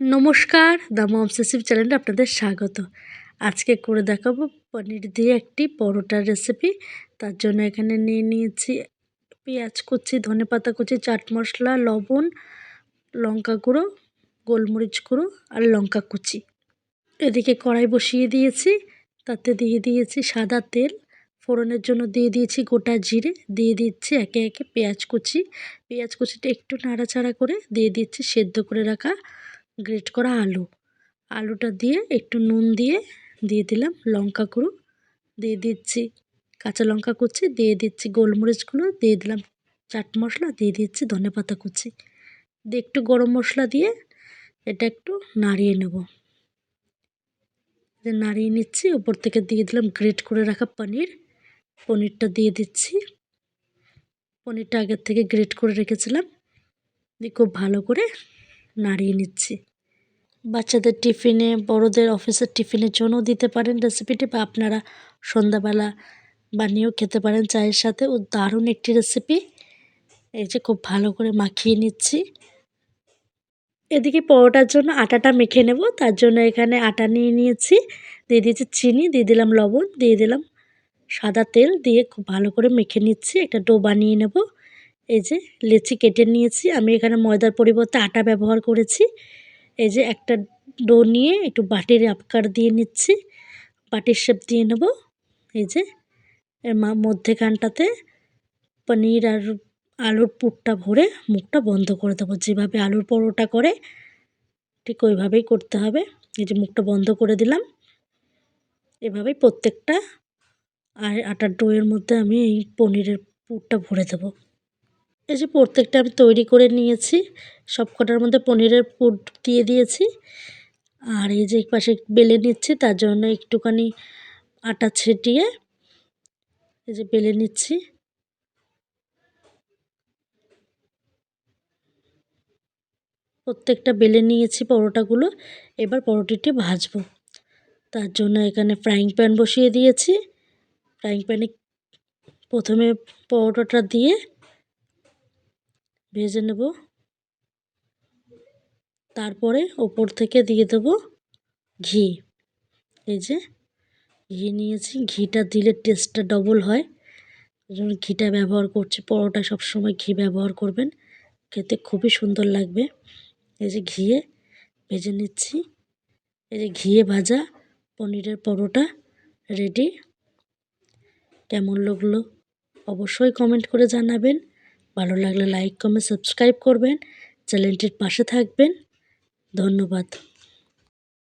নমস্কার, দ্য মমসেসিভ চ্যানেলে আপনাদের স্বাগত। আজকে করে দেখাবো পনির দিয়ে একটি পরোটার রেসিপি তার জন্য এখানে নিয়ে নিয়েছি পেঁয়াজ কুচি, ধনে পাতা কুচি, চাট মশলা, লবণ, লঙ্কা গুঁড়ো, গোলমরিচ গুঁড়ো আর লঙ্কা কুচি। এদিকে কড়াই বসিয়ে দিয়েছি, তাতে দিয়ে দিয়েছি সাদা তেল। ফোড়নের জন্য দিয়ে দিয়েছি গোটা জিরে, দিয়ে দিচ্ছি একে একে পেঁয়াজ কুচি। পেঁয়াজ কুচিটা একটু নাড়াচাড়া করে দিয়ে দিচ্ছি সেদ্ধ করে রাখা গ্রেট করা আলু। আলুটা দিয়ে একটু নুন দিয়ে দিয়ে দিলাম লঙ্কা গুঁড়ো, দিয়ে দিচ্ছি কাঁচা লঙ্কা কুচি, দিয়ে দিচ্ছি গোলমরিচগুলো দিয়ে দিলাম চাট মশলা, দিয়ে দিচ্ছি ধনে পাতা কুচি। দিয়ে একটু গরম মশলা দিয়ে এটা একটু নাড়িয়ে নেব। নাড়িয়ে নিচ্ছি, উপর থেকে দিয়ে দিলাম গ্রেট করে রাখা পনির। পনিরটা দিয়ে দিচ্ছি। পনিরটা আগের থেকে গ্রেট করে রেখেছিলাম। দিয়ে খুব ভালো করে নাড়িয়ে নিচ্ছি। বাচ্চাদের টিফিনে, বড়দের অফিসের টিফিনের জন্যও দিতে পারেন রেসিপিটি বা আপনারা সন্ধ্যাবেলা বানিয়েও খেতে পারেন চায়ের সাথে। ও দারুণ একটি রেসিপি এই যে খুব ভালো করে মাখিয়ে নিচ্ছি। এদিকে পরোটার জন্য আটাটা মেখে নেব। তার জন্য এখানে আটা নিয়ে নিয়েছি। দিয়ে দিয়েছি চিনি, দিয়ে দিলাম লবণ, দিয়ে দিলাম সাদা তেল। দিয়ে খুব ভালো করে মেখে নিচ্ছি। একটা ডো বানিয়ে নেব। এই যে লেচি কেটে নিয়েছি। আমি এখানে ময়দার পরিবর্তে আটা ব্যবহার করেছি। এই যে একটা ডো নিয়ে একটু বাটির আকার দিয়ে নিচ্ছি। বাটির শেপ দিয়ে নেব। এই যে এর মধ্যেখানটাতে পনির আর আলুর পুরটা ভরে মুখটা বন্ধ করে দেবো। যেভাবে আলুর পরোটা করে, ঠিক ওইভাবেই করতে হবে। এই যে মুখটা বন্ধ করে দিলাম। এভাবেই প্রত্যেকটা আর আটার ডোয়ের মধ্যে আমি এই পনিরের পুরটা ভরে দেবো। এই যে প্রত্যেকটা আমি তৈরি করে নিয়েছি সব কটার মধ্যে পনিরের পুর দিয়ে দিয়েছি। আর এই যে এক পাশে বেলে নিচ্ছি, তার জন্য একটুখানি আটা ছেটিয়ে এই যে বেলে নিচ্ছি। প্রত্যেকটা বেলে নিয়েছি পরোটাগুলো, এবার পরোটিটি ভাজবো। তার জন্য এখানে ফ্রাইং প্যান বসিয়ে দিয়েছি। ফ্রাইং প্যানে প্রথমে পরোটাটা দিয়ে ভেজে নেব। তারপরে ওপর থেকে দিয়ে দেবো ঘি। এই যে ঘি নিয়েছি। ঘিটা দিলে টেস্টটা ডবল হয়। জন্য ঘিটা ব্যবহার করছি। পরোটা সবসময় ঘি ব্যবহার করবেন। খেতে খুবই সুন্দর লাগবে। এই যে ঘিয়ে ভেজে নিচ্ছি। এই যে ঘিয়ে ভাজা পনিরের পরোটা রেডি কেমন লাগল? অবশ্যই কমেন্ট করে জানাবেন। ভালো লাগলে লাইক কমেন্ট সাবস্ক্রাইব করবেন। চ্যানেলটির পাশে থাকবেন। ধন্যবাদ।